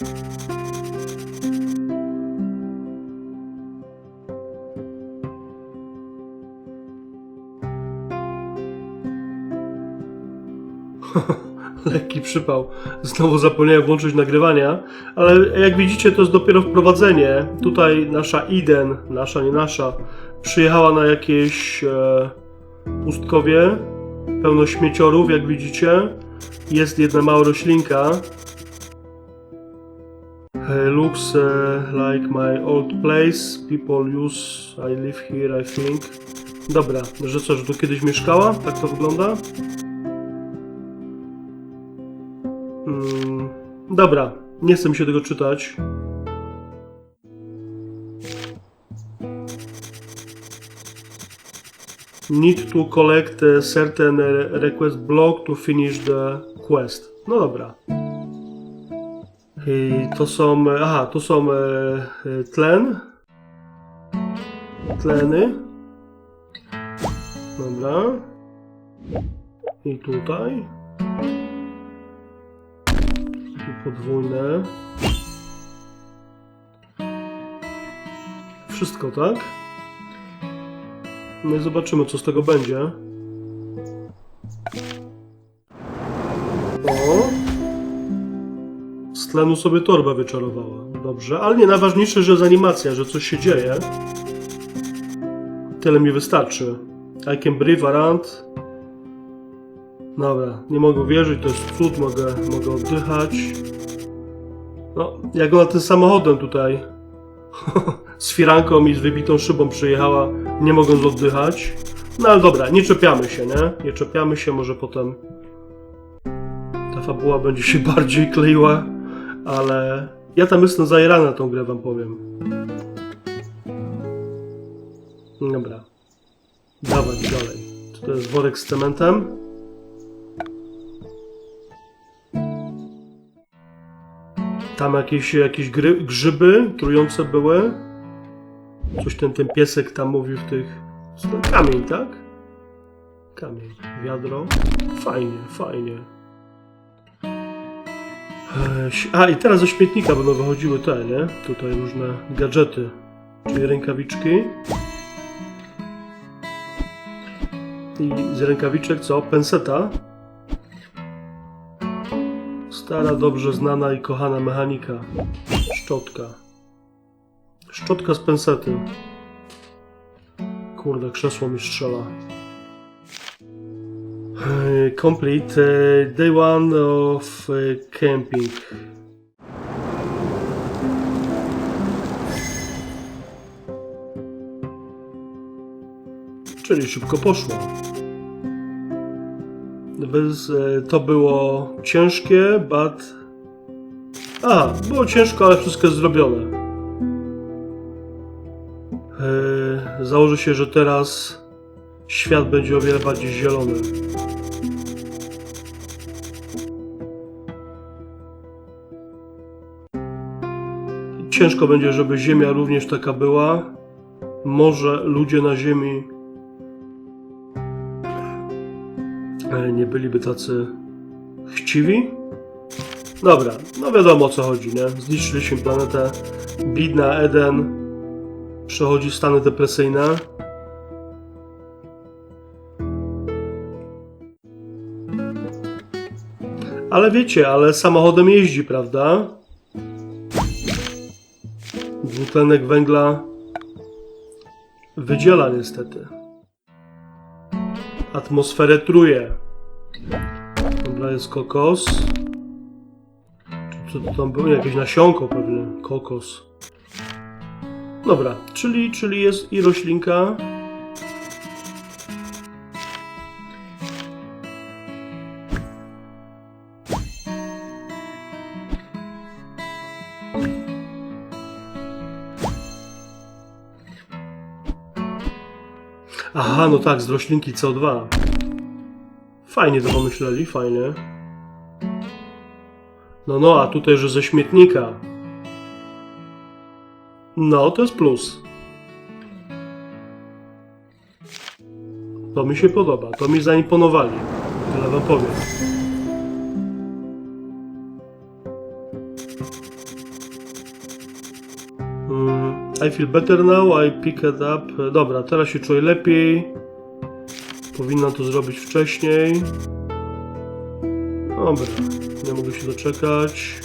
Lekki przypał. Znowu zapomniałem włączyć nagrywania, ale jak widzicie, to jest dopiero wprowadzenie. Tutaj nasza Iden, nasza, nie nasza, przyjechała na jakieś e, pustkowie, pełno śmieciorów, jak widzicie. Jest jedna mała roślinka. E, looks e, like my old place. People use. I live here, I think. Dobra, że co, że tu kiedyś mieszkała? Tak to wygląda? Mm, dobra, nie chcę mi się tego czytać. Need to collect certain request block to finish the quest. No dobra. I to są. Aha, to są e, e, tlen. Tleny. Dobra. I tutaj. Tu podwójne. Wszystko, tak? No i zobaczymy, co z tego będzie. Z sobie torbę wyczarowała. Dobrze, ale nie, najważniejsze, że jest animacja, że coś się dzieje. Tyle mi wystarczy. I can breathe around. Dobra, nie mogę wierzyć, to jest cud, mogę, mogę oddychać. No, jak ona tym samochodem tutaj z firanką i z wybitą szybą przyjechała, nie mogąc oddychać. No ale dobra, nie czepiamy się, nie? Nie czepiamy się, może potem ta fabuła będzie się bardziej kleiła, ale ja tam jestem zajerany na tą grę, wam powiem. Dobra. Dawać dalej. Czy to jest worek z cementem? Tam jakieś, jakieś gry, grzyby trujące były. Coś ten, ten piesek tam mówił w tych... Kamień, tak? Kamień. Wiadro. Fajnie, fajnie. A, i teraz ze śmietnika będą wychodziły te, nie? Tutaj różne gadżety. Czyli rękawiczki. I z rękawiczek co? Penseta. Stara, dobrze znana i kochana mechanika. Szczotka. Szczotka z pensety. Kurde, krzesło mi strzela. Eh, Complete eh, day one of eh, camping. Czyli szybko poszło. Bez, e, to było ciężkie, but... A, było ciężko, ale wszystko jest zrobione. E, założę się, że teraz świat będzie o wiele bardziej zielony. Ciężko będzie, żeby Ziemia również taka była. Może ludzie na Ziemi e, nie byliby tacy chciwi. Dobra, no wiadomo o co chodzi, nie? Zniszczyliśmy planetę. Bidna Eden przechodzi stany depresyjne. Ale wiecie, ale samochodem jeździ, prawda? Dwutlenek węgla wydziela niestety. Atmosferę truje. Dobra, jest kokos. Co to tam było? Jakieś nasionko pewnie. Kokos. Dobra, czyli, czyli jest i roślinka. Aha, no tak, z roślinki CO2. Fajnie to pomyśleli, fajnie. No, no, a tutaj, że ze śmietnika. No, to jest plus. To mi się podoba, to mi zaimponowali. Tyle wam powiem. I feel better now, I pick it up. Dobra, teraz się czuję lepiej. Powinna to zrobić wcześniej. Dobra, nie mogę się doczekać.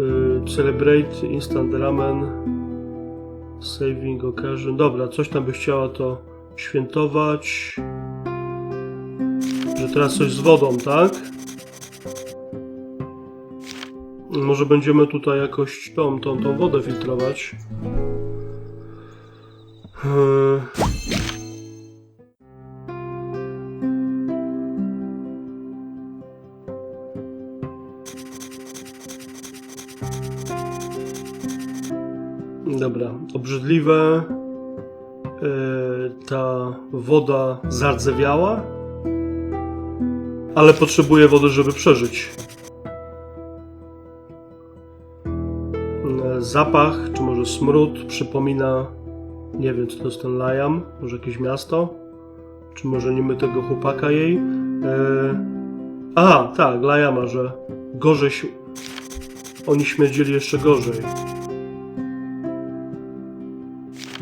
Y, Celebrate instant ramen. Saving occasion. Dobra, coś tam by chciała to świętować. Że teraz coś z wodą, tak? Może będziemy tutaj jakoś tą, tą, tą wodę filtrować. Yy. Dobra, obrzydliwe. Yy, ta woda zardzewiała, ale potrzebuje wody, żeby przeżyć. Zapach, czy może smród przypomina, nie wiem, co to jest ten Lajam, może jakieś miasto, czy może niby tego chłopaka jej. E... Aha, tak, Lajama, że gorzej się... Oni śmierdzili jeszcze gorzej.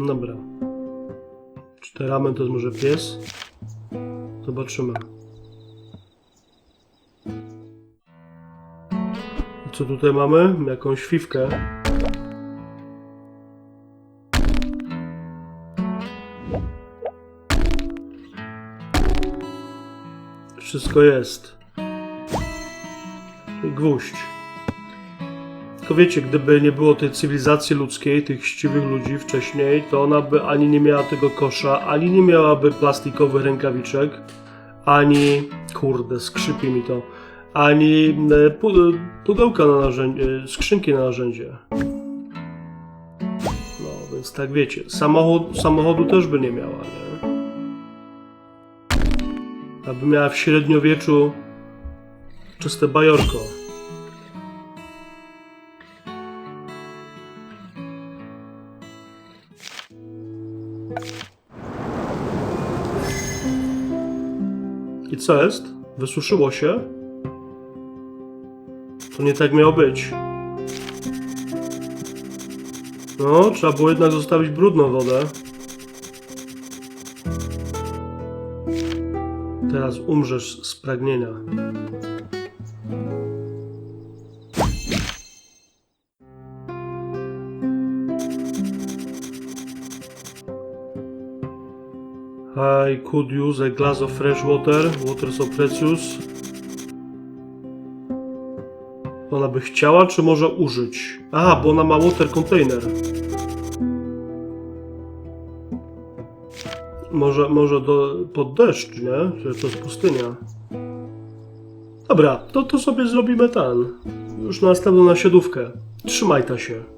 Dobra. Czy ten ramen to jest może pies? Zobaczymy. Co tutaj mamy? Jakąś fiwkę. Wszystko jest. I gwóźdź. Tylko wiecie, gdyby nie było tej cywilizacji ludzkiej, tych chciwych ludzi wcześniej, to ona by ani nie miała tego kosza, ani nie miałaby plastikowych rękawiczek, ani... Kurde, skrzypi mi to ani e, pu- pudełka na narzędzie, skrzynki na narzędzie. No, więc tak wiecie, samochód, samochodu też by nie miała, nie? Aby miała w średniowieczu czyste bajorko. I co jest? Wysuszyło się? To nie tak miało być. No, trzeba było jednak zostawić brudną wodę. Teraz umrzesz z pragnienia. I could use a glass of fresh water. Water so precious. Ona by chciała, czy może użyć? Aha, bo ona ma water container. Może, może do, pod deszcz, nie? To jest pustynia. Dobra, to, to sobie zrobimy ten. Już następną nasiadówkę. Trzymaj ta się.